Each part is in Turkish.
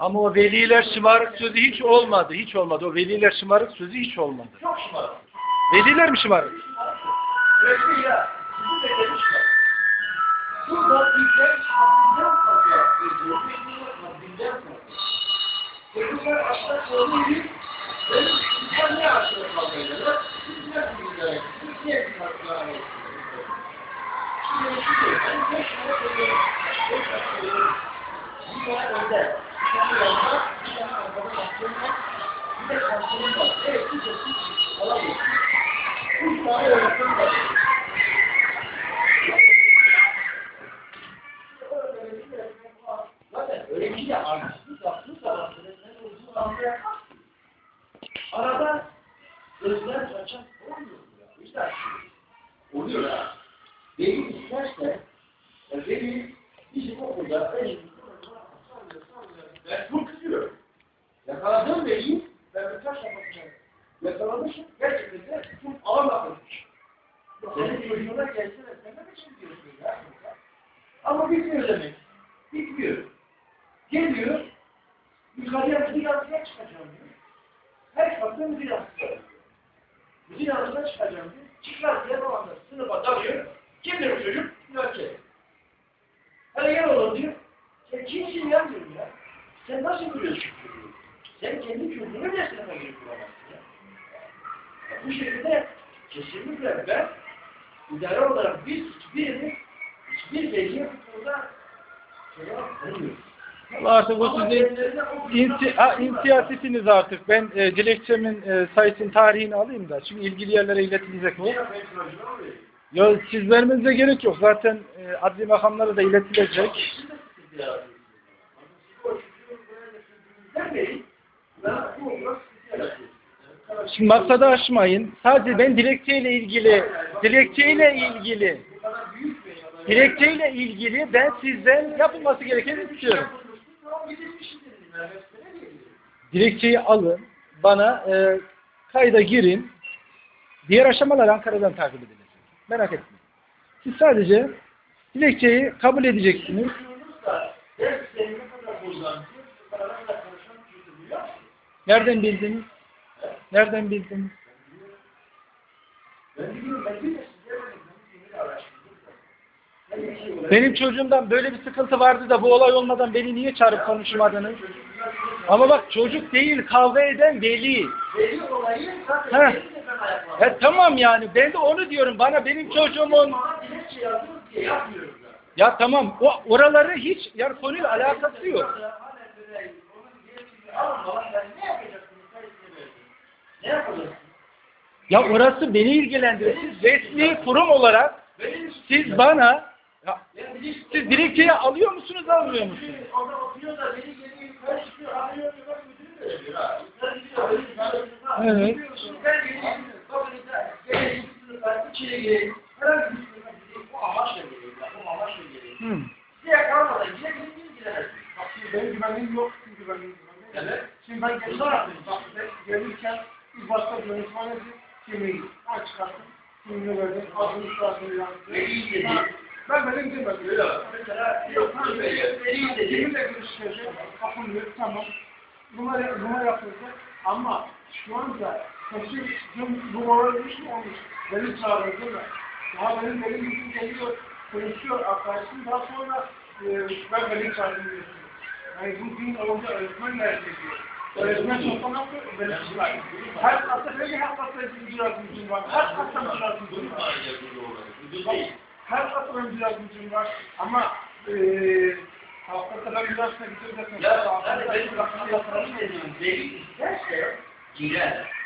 Ama o veliler şımarık sözü hiç olmadı. Hiç olmadı. O veliler şımarık sözü hiç olmadı. Çok şımarık. Veliler mi şımarık? Öyle ya. Sizin de demişler. Burada bizler haddinden. Bizler haddinden fazla. Çocuklar aslında sorunlu Benim insan ne aslında kavga ederler? Bizler bizler. Biz niye bir arada özler kaçak olmuyor ya. Oluyor ha. Veli isterse veli bizim okulda en ben çok kızıyorum. Yakaladığım veliyi ben birkaç defa yakalamışım. Gerçekten de çok ağır bakılmış. Senin çocuğuna gelsene sen ne biçim diyorsun ya? Ama bitmiyor demek. Bitmiyor. Geliyor, yukarıya müdür yansıya çıkacağım diyor. Her kapıda müdür yansıya. Müdür yansıya çıkacağım diyor. Çıkar diye babamda sınıfa dalıyor. Kimdir bu çocuk? Yönetici. Hani gel oğlum diyor. Sen kimsin ya diyorum ya. Sen nasıl biliyorsun çocuğu? Sen kendi çocuğunu ne sınıfa girip bulamazsın ya. ya. Bu şekilde kesinlikle ben idare olarak biz hiçbirini hiçbir veliye bu konuda cevap vermiyoruz. Artık o sizin insi inisiyatifiniz artık. Ben e, dilekçemin e, sayısının tarihini alayım da. Şimdi ilgili yerlere iletilecek bu. Ya siz vermenize gerek yok. Zaten e, adli makamlara da iletilecek. Şimdi maksadı aşmayın. Sadece ben dilekçeyle ilgili, dilekçeyle ilgili, dilekçeyle ilgili ben sizden yapılması gerekeni istiyorum. Dilekçeyi alın, bana e, kayda girin. Diğer aşamalar Ankara'dan takip edilecek. Merak etmeyin. Siz sadece dilekçeyi kabul edeceksiniz. Nereden bildiniz? Nereden bildiniz? Benim çocuğumdan böyle bir sıkıntı vardı da bu olay olmadan beni niye çağırıp konuşmadınız? Ama bak çocuk değil kavga eden veli. Veli olayı Ya tamam yani ben de onu diyorum. Bana benim çocuğumun ya tamam o oraları hiç yani konuyla alakası yok. Ya orası beni ilgilendirir. Siz resmi kurum olarak siz bana ya, siz dilekçeyi alıyor musunuz almıyor musunuz? Orada oturuyor da beni geliyor yukarı çıkıyor. Arıyor bir bak müdürü de veriyor ha. Yukarı gidiyor. öyle yukarı gidiyor. Evet. Şimdi Ben geleyim. Bakın geleyim gireyim. Herhangi bir sınıfa gideyim. Bu amaçla geleyim. ya, Bu amaçla geleyim. Hı. Size kalmadan gidebilirsiniz gidemezsiniz. Bak şimdi benim güvenliğim yok çünkü benim güvenliğim. Evet. Şimdi ben gelirken, bak ben gelirken ilk başta yönetmenle kimliği aç çıkarttım. Kimliğini verdim. Adını şurasını yazdım. Veli dedi. Ha, Ben benim demedim. Öyle. Mesela yok. Veli dedi. Kiminle görüşeceğiz? Kapım yok. Tamam. Numara, numara yapılacak. Ama şu anda taşı dün numara iş mi olmuş? Benim çağırıyor değil mi? Daha benim benim için geliyor. Konuşuyor arkadaşım. Daha sonra e, ben benim çağırdım diyorsun. Yani bu gün olunca öğretmen nerede diyor. Öğretmen yapıyor. Benim var. Her hafta böyle her hafta bir yardımcım var. Her hafta bir yardımcım var. Her hafta bir yardımcım var. Ama eee haftada ben üniversite bitirdim. Ya hani benim kafamda yaparım dedim. Veli isterse girer.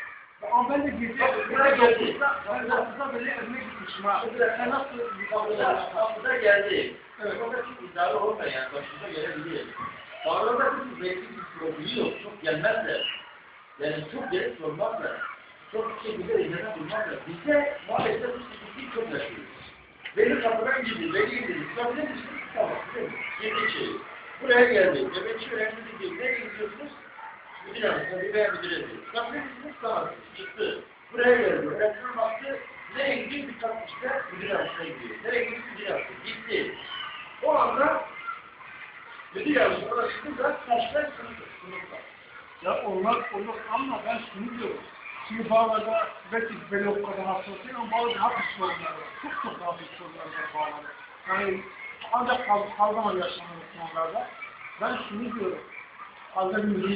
Ama ben de geldi. ben de hafıza böyle evine gitmişim ha. Sen nasıl bir Kapıda, geldi. Evet. Orada çok idare olmayan yani başımıza gelebilir. Orada bir belki bir problemi yok. Çok gelmezler. Yani çok gelip sormazlar. Çok şekilde üzerine durmazlar. Bizde maalesef bu sıkıntıyı çok yaşıyoruz. Benim kapıdan girdi, beni indirdi. Çıkabilir misiniz? Tamam. İçeri. Buraya geldi. Nöbetçi öğrenci dedi. Nereye gidiyorsunuz? Müdür hanım, tabii veya müdür ediyor. Çıkabilir misiniz? Tamam. Çıktı. Buraya geldi. Öğretmen baktı. Nereye gidiyor? Bir işte müdür yardımcısına gidiyor. Nereye gidiyor? Müdür yardımcısı. Gitti. O anda müdür yardımcısı orada çıkınca taşlar sınıfta. sınıfta. Ya onlar olur ama ben şunu diyorum. Bağlarda belki böyle o kadar hassas değil ama bazı hafif sorunlar var. Çok çok hafif sorunlar var bağlarda. Yani ancak kal kalgama yaşanıyor konularda. Ben şunu diyorum. Az önce